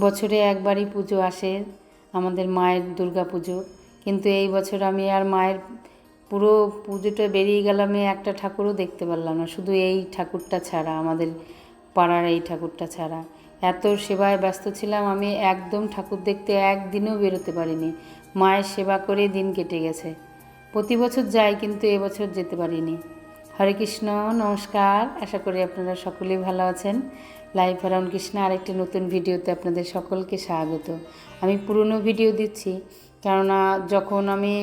বছরে একবারই পুজো আসে, আমাদের মায়ের দুর্গা পুজো। কিন্তু এই বছর আমি আর মায়ের পুরো পুজোটা বেরিয়ে গেলাম একটা ঠাকুরও দেখতে পারলাম না। শুধু এই ঠাকুরটা ছাড়া, আমাদের পাড়ার এই ঠাকুরটা ছাড়া। এত সেবায় ব্যস্ত ছিলাম, আমি একদম ঠাকুর দেখতে একদিনও বেরোতে পারিনি। মায়ের সেবা করে দিন কেটে গেছে। প্রতি বছর যাই, কিন্তু এবছর যেতে পারিনি। হরে কৃষ্ণ, নমস্কার। আশা করি আপনারা সকলেই ভালো আছেন। লাইভ অ্যারাউন্ড কৃষ্ণ আরেকটি নতুন ভিডিওতে আপনাদের সকলকে স্বাগত। আমি পুরনো ভিডিও দিচ্ছি, কেননা যখন আমি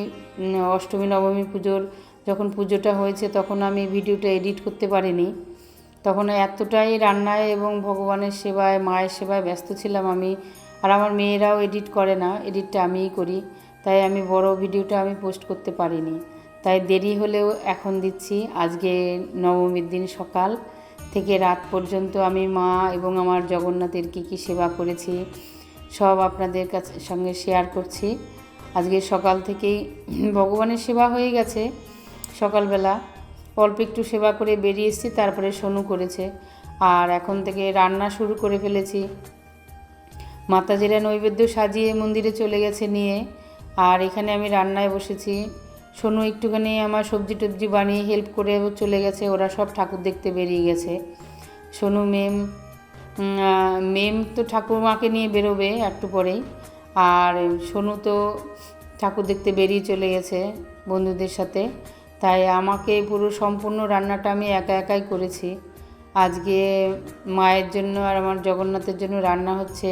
অষ্টমী, নবমী পুজোর যখন পুজোটা হয়েছে, তখন আমি ভিডিওটা এডিট করতে পারিনি। তখন এতটাই রান্নায় এবং ভগবানের সেবায়, মায়ের সেবায় ব্যস্ত ছিলাম আমি, আর আমার মেয়েরাও এডিট করে না, এডিটটা আমিই করি। তাই আমি বড় ভিডিওটা আমি পোস্ট করতে পারিনি। তাই দেরি হলেও এখন দিচ্ছি। আজকে নবমীর দিন সকাল থেকে রাত পর্যন্ত আমি মা এবং আমার জগন্নাথের কী কী সেবা করেছি, সব আপনাদের কাছে, সঙ্গে শেয়ার করছি। আজকে সকাল থেকেই ভগবানের সেবা হয়ে গেছে সকালবেলা। অল্প একটু সেবা করে বেরিয়ে এসেছি, তারপরে সোনু করেছে। আর এখন থেকে রান্না শুরু করে ফেলেছি। মাতাজিরা নৈবেদ্য সাজিয়ে মন্দিরে চলে গেছে নিয়ে। আর এখানে আমি রান্নায় বসেছি। সোনু একটুখানি আমার সবজি টবজি বানিয়ে হেল্প করে চলে গেছে, ওরা সব ঠাকুর দেখতে বেরিয়ে গেছে। সোনু মেম মেম তো ঠাকুরমাকে নিয়ে বেরোবে একটু পরেই, আর সোনু তো ঠাকুর দেখতে বেরিয়ে চলে গেছে বন্ধুদের সাথে। তাই আমাকে পুরো সম্পূর্ণ রান্নাটা আমি একা একাই করেছি। আজকে মায়ের জন্য আর আমার জগন্নাথের জন্য রান্না হচ্ছে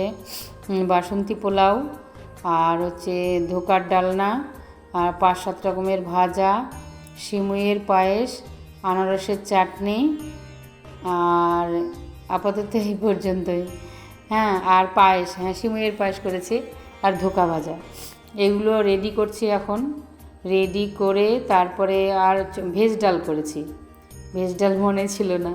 বাসন্তী পোলাও, আর হচ্ছে ধোকার ডালনা আর পাঁচ সাত রকমের ভাজা, সিমুইয়ের পায়েস, আনারসের চাটনি, আর আপাতত এই পর্যন্তই। হ্যাঁ আর পায়েস হ্যাঁ সিমুইয়ের পায়েস করেছি আর ধোকা ভাজা। এগুলো রেডি করছি এখন। রেডি করে তারপরে আর ভেজ ডাল করেছি। ভেজ ডাল মনে ছিল না।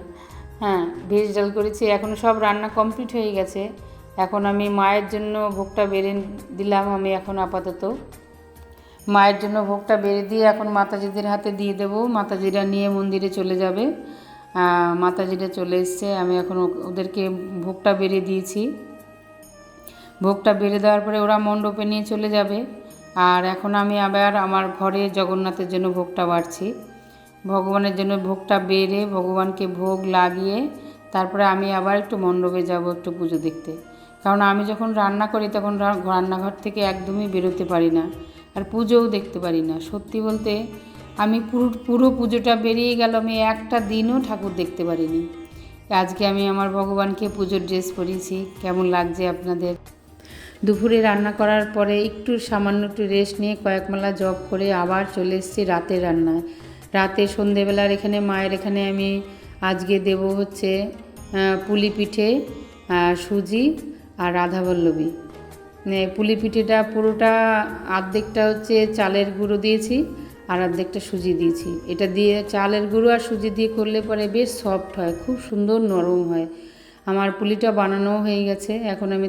হ্যাঁ ভেজ ডাল করেছি। এখন সব রান্না কমপ্লিট হয়ে গেছে। এখন আমি মায়ের জন্য ভোগটা বেড়ে দিলাম আমি এখন আপাতত। মায়ের জন্য ভোগটা বেড়ে দিয়ে এখন মাতাজিদের হাতে দিয়ে দেবো। মাতাজিরা নিয়ে মন্দিরে চলে যাবে। মাতাজিরা চলে এসছে। আমি এখন ওদেরকে ভোগটা বেড়ে দিয়েছি। ভোগটা বেড়ে দেওয়ার পরে ওরা মণ্ডপে নিয়ে চলে যাবে। আর এখন আমি আবার আমার ঘরে জগন্নাথের জন্য ভোগটা বাড়ছি। ভগবানের জন্য ভোগটা বেড়ে ভগবানকে ভোগ লাগিয়ে তারপরে আমি আবার একটু মণ্ডপে যাব একটু পুজো দেখতে। কারণ আমি যখন রান্না করি তখন রান্নাঘর থেকে একদমই বেরোতে পারি না। আর পুজোও দেখতে পারি না। সত্যি বলতে আমি পুরো পুরো পুজোটা বেরিয়ে গেল, আমি একটা দিনও ঠাকুর দেখতে পারিনি। আজকে আমি আমার ভগবানকে পুজোর ড্রেস পরিয়েছি, কেমন লাগছে আপনাদের? দুপুরে রান্না করার পরে একটু সামান্য একটু রেস্ট নিয়ে কয়েক মালা জব করে আবার চলে এসেছি রাতের রান্নায়। রাতে সন্ধেবেলার এখানে, মায়ের এখানে আমি আজকে দেব হচ্ছে পুলি পিঠে সুজি আর রাধাবল্লভী পুলি পিঠেটা পুরোটা আর্ধেকটা হচ্ছে চালের গুঁড়ো দিয়েছি আর অর্ধেকটা সুজি দিয়েছি। এটা দিয়ে চালের গুঁড়ো আর সুজি দিয়ে করলে পরে বেশ সফট হয়, খুব সুন্দর নরম হয়। আমার পুলিটা বানানো হয়ে গেছে, এখন আমি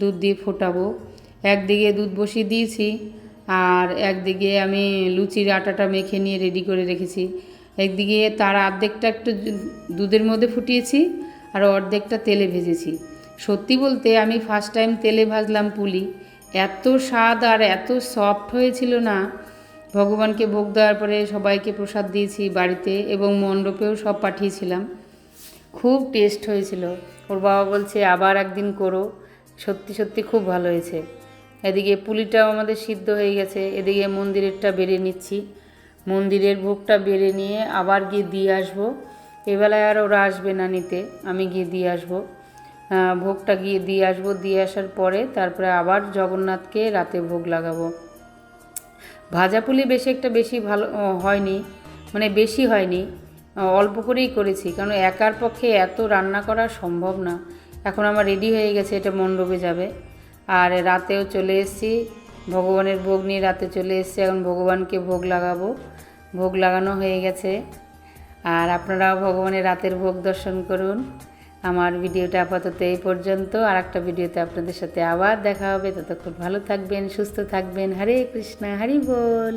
দুধ দিয়ে ফোটাবো। একদিকে দুধ বসিয়ে দিয়েছি আর একদিকে আমি লুচির আটাটা মেখে নিয়ে রেডি করে রেখেছি। একদিকে তার অর্ধেকটা একটু দুধের মধ্যে ফুটিয়েছি আর অর্ধেকটা তেলে ভেজেছি। সত্যি বলতে আমি ফার্স্ট টাইম তেলে ভাজলাম পুলি। এত স্বাদ আর এত সফট হয়েছিল না। ভগবানকে ভোগ দেওয়ার পরে সবাইকে প্রসাদ দিয়েছি বাড়িতে এবং মণ্ডপেও সব পাঠিয়েছিলাম। খুব টেস্ট হয়েছিল। ওর বাবা বলছে, আবার একদিন করো। সত্যি সত্যি খুব ভালো হয়েছে। এদিকে পুলিটাও আমাদের সিদ্ধ হয়ে গেছে। এদিকে মন্দিরেরটা বেড়ে নিচ্ছি। মন্দিরের ভোগটা বেড়ে নিয়ে আবার গিয়ে দিয়ে আসব। এবেলায় আর ওরা আসবে না নিতে। আমি গিয়ে দিয়ে আসব। ভোগটা গিয়ে দিয়ে আসব। দিয়ে আসার পরে তারপরে আবার জগন্নাথকে রাতে ভোগ লাগাবো। ভাজা পুলি বেশি একটা বেশি ভালো হয়নি মানে বেশি হয়নি অল্প করেই করেছি। কারণ একার পক্ষে এত রান্না করা সম্ভব না। এখন আমার রেডি হয়ে গেছে, এটা মণ্ডপে যাবে। আর রাতেও চলে এসেছি, ভগবানের ভোগ নিয়ে রাতে চলে এসেছি। এখন ভগবানকে ভোগ লাগাবো। ভোগ লাগানো হয়ে গেছে। আর আপনারাও ভগবানের রাতের ভোগ দর্শন করুন। আমার ভিডিওটা আপাতত এই পর্যন্ত। আর একটা ভিডিওতে আপনাদের সাথে আবার দেখা হবে। ততক্ষণ ভালো থাকবেন, সুস্থ থাকবেন। হরে কৃষ্ণা, হরি বল।